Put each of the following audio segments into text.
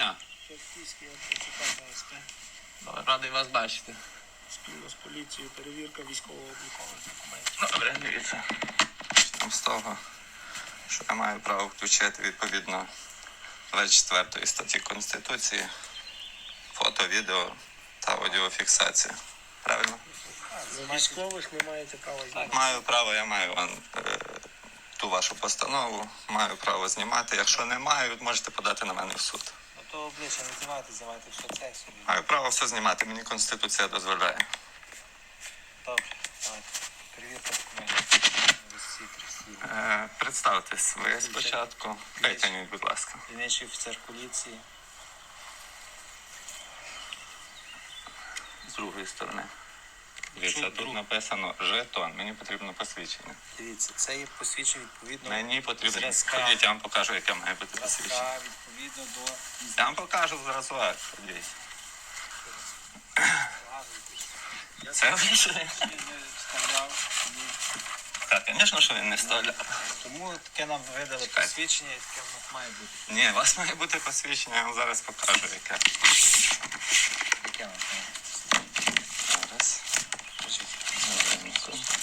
дня. РТЦК ВСП. Радий вас бачити. Спільно з поліцією перевірка військово-облікових документів. Добре, дивіться. З того, що я маю право включити відповідно 24 статті Конституції фото, відео та аудіофіксація. Правильно? За військових не маєте права знімати. Маю право, я маю вон, е, ту вашу постанову, маю право знімати. Якщо не маю, можете подати на мене в суд. То обличчя не знімати, знімати все це собі. Маю право все знімати, мені Конституція дозволяє. Добре, давайте. Перевірка документів. Всі. Е, представтесь, ви спочатку. Витягніть, будь ласка. Дільничий офіцер поліції. З другої сторони. Дивіться, тут написано жетон, мені потрібно посвідчення. Дивіться, це є посвідчення відповідно Мені потрібно. Зразка. Ходіть, я вам покажу, яке має бути посвідчення. зразка, відповідно до Я вам покажу зразок. Я Це собі не вставляв. ні. Так, звісно, що він не вставляв. Тому таке нам видали Чекайте. посвідчення, і таке в нас має бути. Ні, у вас має бути посвідчення, я вам зараз покажу, яке. Таке нам має бути. Зараз. Скажіть.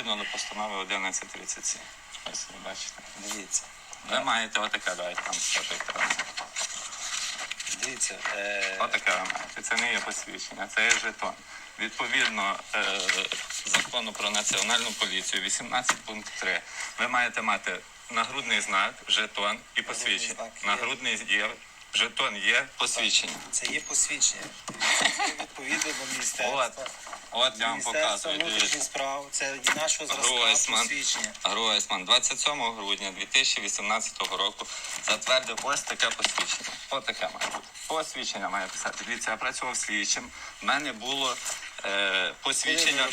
Відповідно до постанови 1137. Ось ви бачите. Дивіться. Ви маєте отаке, давайте там скажу екран. Дивіться, е, Отаке ви маєте. Це не є посвідчення, це є жетон. Відповідно е, закону про національну поліцію, 18 пункт 3. Ви маєте мати нагрудний знак, жетон і посвідчення. знак є. Нагрудний є, жетон є, посвідчення. це є посвідчення. Це відповідно до міністерства. От, от я вам показую. внутрішніх справ, це нашого зразка посвідчення. Гройсман 27 грудня 2018 року затвердив ось таке посвідчення. Ось таке має бути. Посвідчення має писати. Дивіться, я працював слідчим. В мене було е, посвідчення.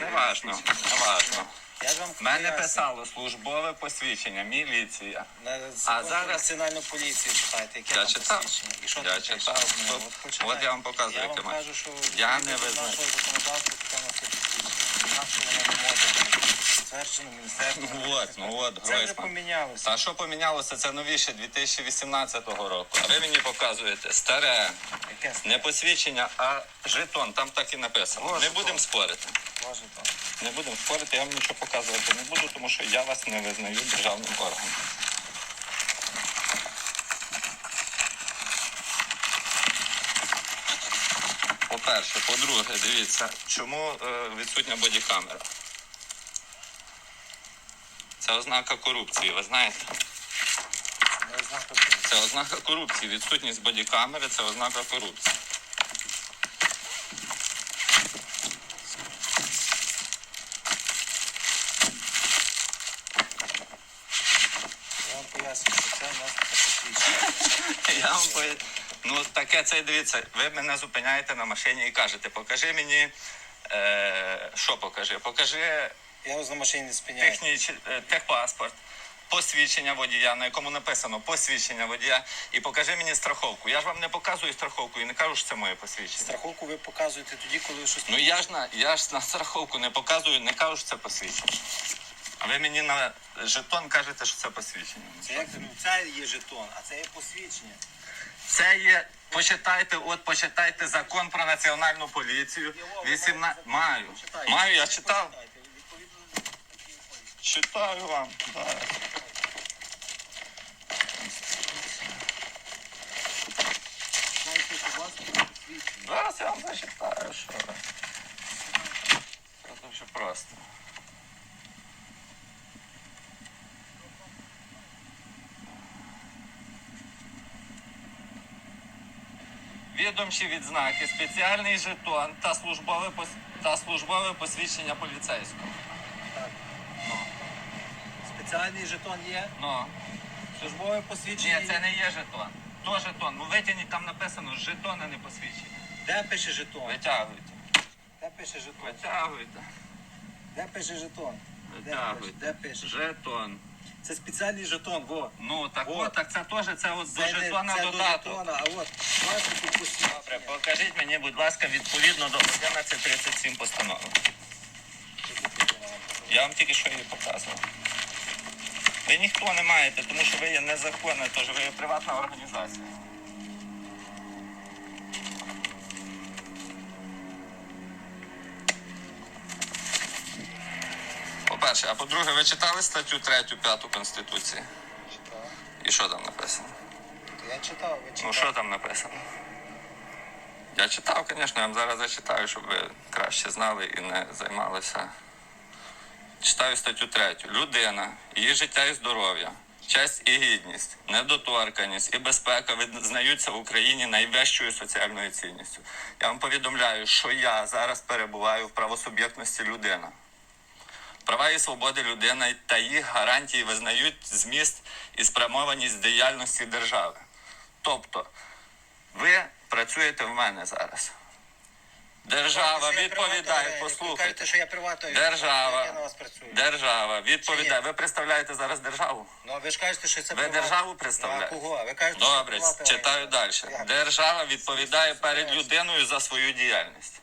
Неважно, неважно. Я ж вам мене поясню. писало службове посвідчення, міліція. На А про зараз- національну поліцію читайте, яке Я там читав. посвідчення. І що Я там читав. пише? Ну, От- почитайте. от я вам показую, Я яке вам має. кажу, що Я відповідно не до визнаю. нашого законодавства таке у нас є посвідчення. Інакше воно не може бути затверджено міністерством. Ну от, ну от, Це вже Гройсман. помінялося. Та що помінялося? Це новіше 2018 року. А ви мені показуєте старе. Яке Не посвідчення, а жетон. Там так і написано. Не жетон. будемо спорити. може. Не будемо спорити, я вам нічого показувати не буду, тому що я вас не визнаю державним органом. По-перше, по-друге, дивіться, чому е, відсутня бодікамера? Це ознака корупції, ви знаєте? Це ознака корупції. Відсутність бодікамери це ознака корупції. Я вам поясню, що це у нас таке посвідчення. Я вам поясню. Ну таке це дивіться. Ви мене зупиняєте на машині і кажете, покажи мені. Е, що покажи? Покажи Я вас на машині не спиняю. техніч, е, техпаспорт, посвідчення водія, на якому написано посвідчення водія, і покажи мені страховку. Я ж вам не показую страховку і не кажу, що це моє посвідчення. Страховку ви показуєте тоді, коли ви щось Ну я ж на я ж на страховку не показую, не кажу, що це посвідчення. А ви мені на жетон кажете, що це посвідчення. Це як ну, це є жетон, а це є посвідчення. Це є. Почитайте, от почитайте закон про національну поліцію. 18... Маю. Маю, я читав. Читаю вам. Зараз. Зараз я вам зачитаю, що. Це дуже просто. Відомчі відзнаки, спеціальний жетон та службове та службове посвідчення поліцейського. Спеціальний жетон є, Ну, службове посвідчення. ні, це не є жетон. То жетон. Ну витягніть, там написано жетон, а не посвідчення. Де пише жетон? Витягуйте. Де пише жетон? Витягуйте. Де пише жетон? Де пише? Витягуйте. Де пише? Жетон. Це спеціальний жетон, во. Ну так От. от, так це теж це от до Це не- жетона це до додаток. жетона, а от посвідчення. Добре, покажіть мені, будь ласка, відповідно до 1137 постанови. Я вам тільки що її показував. Ви ніхто не маєте, тому що ви є незаконне, тож ви є приватна організація. По-перше, а по-друге, ви читали статтю 3, 5 Конституції? Читав. І що там написано? Я читав, ви Ну, що там написано? Я читав, звісно, я вам зараз зачитаю, щоб ви краще знали і не займалися. Читаю статтю 3. Людина, її життя і здоров'я, честь і гідність, недоторканість і безпека визнаються в Україні найвищою соціальною цінністю. Я вам повідомляю, що я зараз перебуваю в правосуб'єктності людина. Права і свободи людини та їх гарантії визнають зміст і спрямованість діяльності держави. Тобто, ви працюєте в мене зараз. Держава Що відповідає. Послухайте. що я приватна Держава. На вас працюю? Держава відповідає. Ви представляєте зараз державу? Ну, ви ж кажете, що це Ви державу Ну, представляєте? а кого? Ви кажете, що Добре, приватна читаю далі. Держава відповідає перед людиною за свою діяльність.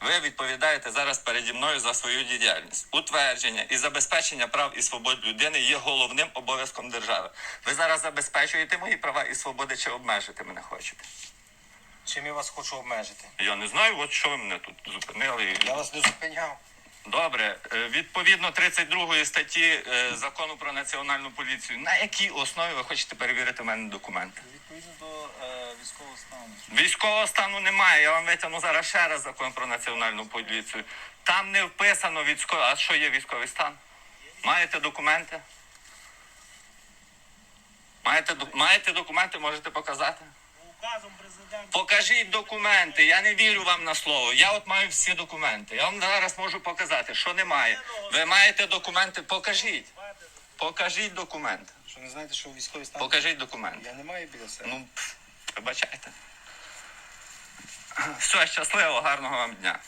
Ви відповідаєте зараз переді мною за свою діяльність. Утвердження і забезпечення прав і свобод людини є головним обов'язком держави. Ви зараз забезпечуєте мої права і свободи чи обмежити мене хочете? Чим я вас хочу обмежити? Я не знаю, от що ви мене тут зупинили. Я вас не зупиняв. Добре, е, відповідно 32 статті е, закону про національну поліцію. На якій основі ви хочете перевірити в мене документи? Відповідно до е, військового стану. Військового стану немає. Я вам витягну зараз ще раз закон про національну поліцію. Там не вписано військовий. А що є військовий стан? Маєте документи? Маєте, маєте документи, можете показати? Покажіть документи. Я не вірю вам на слово. Я от маю всі документи. Я вам зараз можу показати, що немає. Ви маєте документи? Покажіть. Покажіть документи. Що не знаєте, що військові стан? Покажіть документи. Я не маю біля. Ну, вибачайте. Все, щасливо, гарного вам дня.